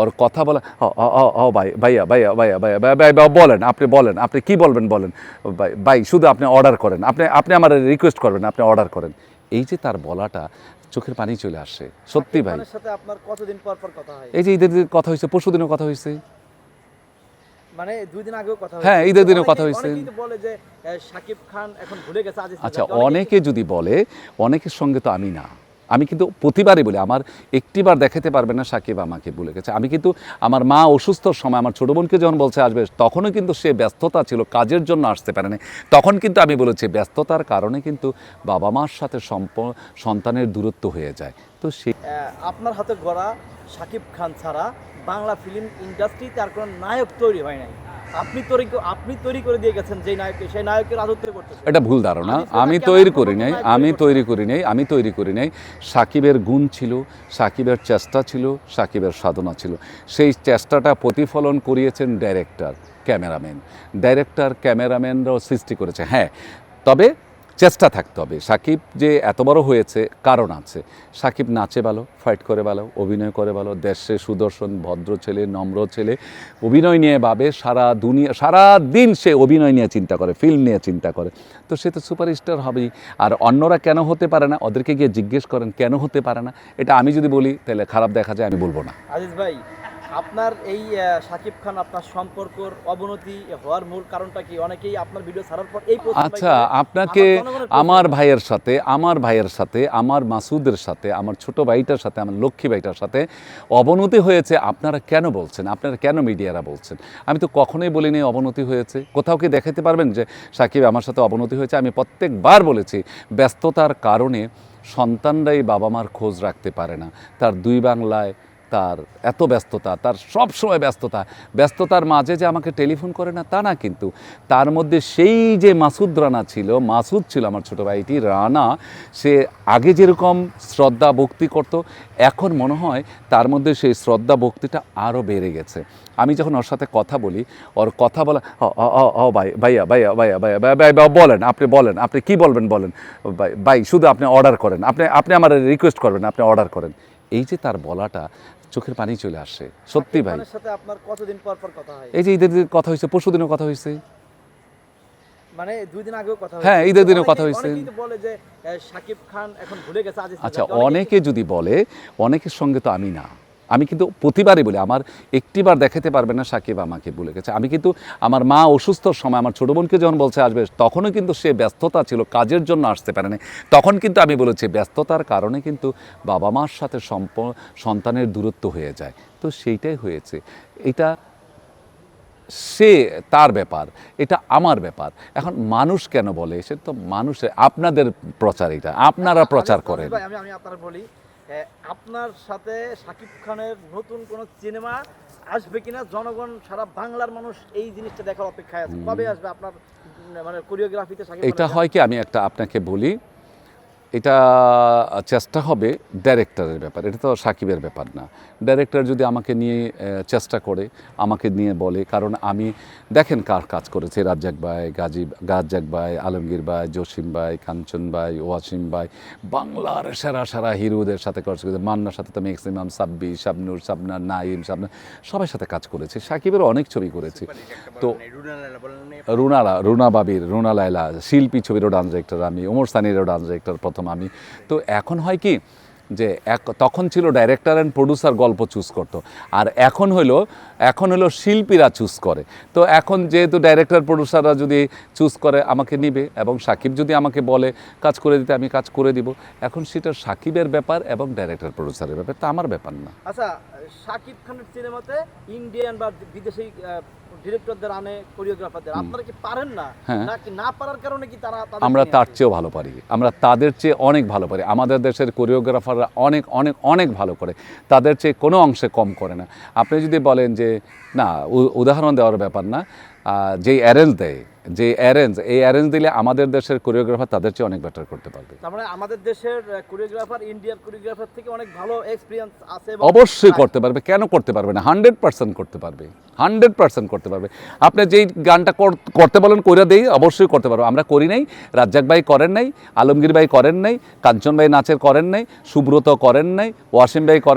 ওর কথা বলা ও ভাই ভাইয়া ভাইয়া ভাইয়া ভাইয়া ভাই ভাই বলেন আপনি বলেন আপনি কি বলবেন বলেন ভাই ভাই শুধু আপনি অর্ডার করেন আপনি আপনি আমার রিকোয়েস্ট করবেন আপনি অর্ডার করেন। এই যে তার বলাটা চোখের পানি চলে আসে সত্যি ভাই। সাথে আপনার কতদিন পর পর কথা হয়? এই যে ঈদের দিন কথা হয়েছে পরশু দিনও কথা হয়েছে। মানে দুই দিন আগেও কথা হ্যাঁ, ঈদের দিনেও কথা হয়েছে। বলে যে সাকিব খান এখন ভুলে গেছে আচ্ছা অনেকে যদি বলে অনেকের সঙ্গে তো আমি না। আমি কিন্তু প্রতিবারই বলি, আমার একটিবার দেখাতে পারবে না সাকিব আমাকে বলে গেছে। আমি কিন্তু আমার মা অসুস্থর সময় আমার ছোটো বোনকে যখন বলছে আসবে, তখনও কিন্তু সে ব্যস্ততা ছিল, কাজের জন্য আসতে পারেনি। তখন কিন্তু আমি বলেছি, ব্যস্ততার কারণে কিন্তু বাবা মার সাথে সম্প, সন্তানের দূরত্ব হয়ে যায়। তো সে আপনার হাতে গড়া সাকিব খান ছাড়া বাংলা ফিল্ম ইন্ডাস্ট্রিতে আর কোনো নায়ক তৈরি হয় নাই। আপনি তৈরি আপনি তৈরি করে দিয়ে গেছেন যে নায়ক সেই নায়কের রাজত্ব করতেছে এটা ভুল ধারণা। আমি তৈরি করি নাই আমি তৈরি করি নাই আমি তৈরি করি নাই। সাকিবের গুণ ছিল সাকিবের চেষ্টা ছিল সাকিবের সাধনা ছিল। সেই চেষ্টাটা প্রতিফলন করিয়েছেন ডাইরেক্টর ক্যামেরাম্যান ডাইরেক্টর ক্যামেরাম্যানরাও সৃষ্টি করেছে হ্যাঁ। তবে চেষ্টা থাকতে হবে। সাকিব যে এত বড় হয়েছে, কারণ আছে। সাকিব নাচে ভালো ফাইট করে ভালো, অভিনয় করে ভালো, দেশে সুদর্শন, ভদ্র ছেলে, নম্র ছেলে, অভিনয় নিয়ে ভাবে, সারা দুনিয়া, সারা দিন সে অভিনয় নিয়ে চিন্তা করে ফিল্ম নিয়ে চিন্তা করে। তো সে তো সুপারস্টার হবেই। আর অন্যরা কেন হতে পারে না? ওদেরকে গিয়ে জিজ্ঞেস করেন, কেন হতে পারে না? এটা আমি যদি বলি, তাহলে খারাপ দেখা যায়, আমি বলব না। আজিজ ভাই আপনার এই সাকিব খান আপনার সম্পর্কর অবনতি হওয়ার মূল কারণটা কি? অনেকেই আপনার ভিডিও ছাড়ার পর এই আচ্ছা আপনাকে আমার। ভাইয়ের সাথে আমার ভাইয়ের সাথে আমার মাসুদের সাথে আমার ছোট ভাইটার সাথে আমার লক্ষ্মী ভাইটার সাথে অবনতি হয়েছে আপনারা কেন বলছেন? আপনারা কেন মিডিয়ারা বলছেন? আমি তো কখনোই বলিনি অবনতি হয়েছে। কোথাও কি দেখাতে পারবেন যে সাকিব আমার সাথে অবনতি হয়েছে? আমি প্রত্যেকবার বলেছি ব্যস্ততার কারণে সন্তানরাই বাবা মার খোঁজ রাখতে পারে না। তার দুই বাংলায় তার এত ব্যস্ততা তার সব সময় ব্যস্ততা। ব্যস্ততার মাঝে যে আমাকে টেলিফোন করে না তা না কিন্তু। তার মধ্যে সেই যে মাসুদ রানা ছিল মাসুদ ছিল আমার ছোটো ভাইটি রানা সে আগে যেরকম শ্রদ্ধা ভক্তি করত এখন মনে হয় তার মধ্যে সেই শ্রদ্ধা ভক্তিটা আরও বেড়ে গেছে। আমি যখন ওর সাথে কথা বলি ওর কথা বলা ও, ভাই ভাইয়া ভাইয়া ভাইয়া ভাইয়া ভাই ভাই বলেন আপনি বলেন আপনি কি বলবেন বলেন। ভাই শুধু আপনি অর্ডার করেন আপনি আপনি আমার রিকোয়েস্ট করবেন আপনি অর্ডার করেন। এই যে তার বলাটা চোখের পানি চলে আসে। সত্যি ভাই। সাথে আপনার কতদিন পর পর কথা হয়? এই যে ঈদের দিন কথা হয়েছে পরশু দিনও কথা হয়েছে। মানে দুই দিন আগেও কথা হ্যাঁ, ঈদের দিনও কথা হয়েছে। বলে যে সাকিব খান এখন ভুলে গেছে আচ্ছা অনেকে যদি বলে অনেকের সঙ্গে তো আমি না। আমি কিন্তু প্রতিবারই বলি আমার একটিবার দেখাতে পারবে না সাকিব আমাকে বলে গেছে। আমি কিন্তু আমার মা অসুস্থর সময় আমার ছোটো বোনকে যখন বলছে আসবে তখনও কিন্তু সে ব্যস্ততা ছিল কাজের জন্য আসতে পারেনি। তখন কিন্তু আমি বলেছি ব্যস্ততার কারণে কিন্তু বাবা মার সাথে সম্প সন্তানের দূরত্ব হয়ে যায়। তো সেইটাই হয়েছে। এটা সে তার ব্যাপার এটা আমার ব্যাপার। এখন মানুষ কেন বলে? সে তো মানুষের আপনাদের প্রচার এটা আপনারা প্রচার করেন। আমি আপনার বলি আপনার সাথে শাকিব খানের নতুন কোন সিনেমা আসবে কিনা? জনগণ সারা বাংলার মানুষ এই জিনিসটা দেখার অপেক্ষায় আছে। কবে আসবে আপনার মানে কোরিওগ্রাফিতে এটা হয় কি আমি একটা আপনাকে বলি এটা চেষ্টা হবে ডাইরেক্টরের ব্যাপার। এটা তো সাকিবের ব্যাপার না। ডাইরেক্টর যদি আমাকে নিয়ে চেষ্টা করে, আমাকে নিয়ে বলে, কারণ আমি, দেখেন কার কাজ করেছে রাজ্জাক ভাই গাজী গাজ্জাক ভাই, আলমগীর ভাই, জসিম ভাই, কাঞ্চন ভাই, ওয়াসিম ভাই, বাংলার সেরা সেরা হিরোদের সাথে কাজ করেছে। মান্নার সাথে তো ম্যাক্সিমাম সাব্বি সাবনুর সাবনা নাইম সাবনা সবার সাথে কাজ করেছে। সাকিবের অনেক ছবি করেছি। তো রুনালা রুনা বাবির, রুনা লাইলা শিল্পী ছবিরও ডান্স ডিরেক্টর আমি, ওমর সানিরও ডান্স ডিরেক্টর প্রথম আমি। তো এখন হয় কি যে এক, তখন ছিল ডাইরেক্টর অ্যান্ড প্রডিউসার গল্প চুজ করতো। আর এখন হলো এখন হলো শিল্পীরা চুজ করে। তো এখন যেহেতু ডাইরেক্টর প্রডিউসাররা যদি চুজ করে, আমাকে নিবে এবং সাকিব যদি আমাকে বলে, কাজ করে দিতে, আমি কাজ করে দিব। এখন সেটা সাকিবের ব্যাপার এবং ডাইরেক্টর প্রডিউসারের ব্যাপার। তা আমার ব্যাপার না। আচ্ছা সাকিব খানের সিনেমাতে ইন্ডিয়ান বা বিদেশি ডিরেক্টরদের আনে কোরিওগ্রাফারদের। আপনারা কি পারেন না? হ্যাঁ। নাকি না পারার কারণে কি তারা আমরা তার চেয়েও ভালো পারি। আমরা তাদের চেয়ে অনেক ভালো পারি। আমাদের দেশের কোরিওগ্রাফাররা অনেক অনেক অনেক ভালো করে। তাদের চেয়ে কোনো অংশে কম করে না। আপনি যদি বলেন যে না উদাহরণ দেওয়ার ব্যাপার না। যেই অ্যারেঞ্জ দেয় যে অ্যারেঞ্জ এই অ্যারেঞ্জ দিলে আমাদের দেশের কোরিওগ্রাফার তাদের চেয়ে অনেক বেটার করতে পারবে। তার মানে আমাদের দেশের কোরিওগ্রাফার ইন্ডিয়ান কোরিওগ্রাফার থেকে অনেক ভালো এক্সপিরিয়েন্স আছে অবশ্যই করতে পারবে। কেন করতে পারবে না? হান্ড্রেড পার্সেন্ট করতে পারবে। হান্ড্রেড পার্সেন্ট করতে পারবে। আপনি যেই গানটা কর- করতে বলেন কইরা দেই অবশ্যই করতে পারব। আমরা করি নাই রাজ্জাক ভাই করেন নাই আলমগীর ভাই করেন নাই কাঞ্চন ভাই নাচের করেন নাই সুব্রত করেন নাই ওয়াসিম ভাই করেন